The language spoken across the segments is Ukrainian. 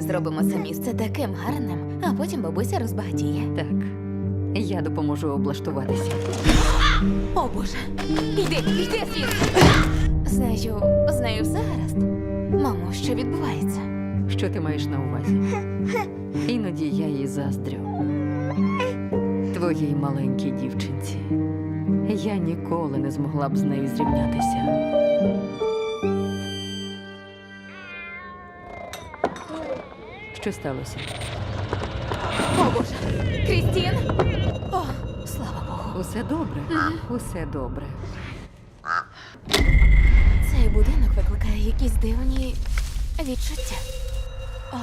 зробимо це місце таким гарним, а потім бабуся розбагатіє. Так. Я допоможу облаштуватися. О боже, йди, йди звідси. З нею, з нею все гаразд. Мамо, що відбувається? Що ти маєш на увазі? Іноді я їй заздрю. Твоїй маленькій дівчинці. Я ніколи не змогла б з нею зрівнятися. Що сталося? О боже, Крістін! О, слава Богу. Усе добре? Усе добре. Цей будинок викликає якісь дивні відчуття. О,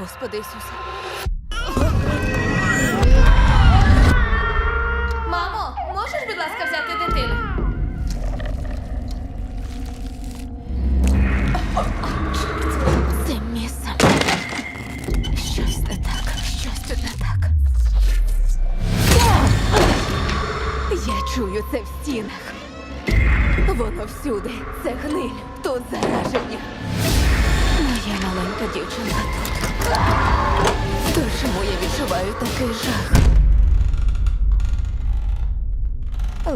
Господи Ісусе. Чую це в стінах. Воно всюди. Це гниль. Тут зараження. Моя маленька дівчинка тут. То чому я відчуваю такий жах?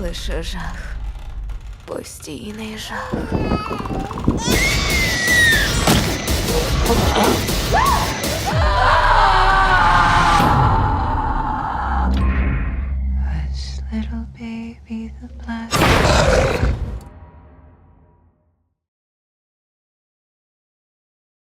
Лише жах. Постійний жах.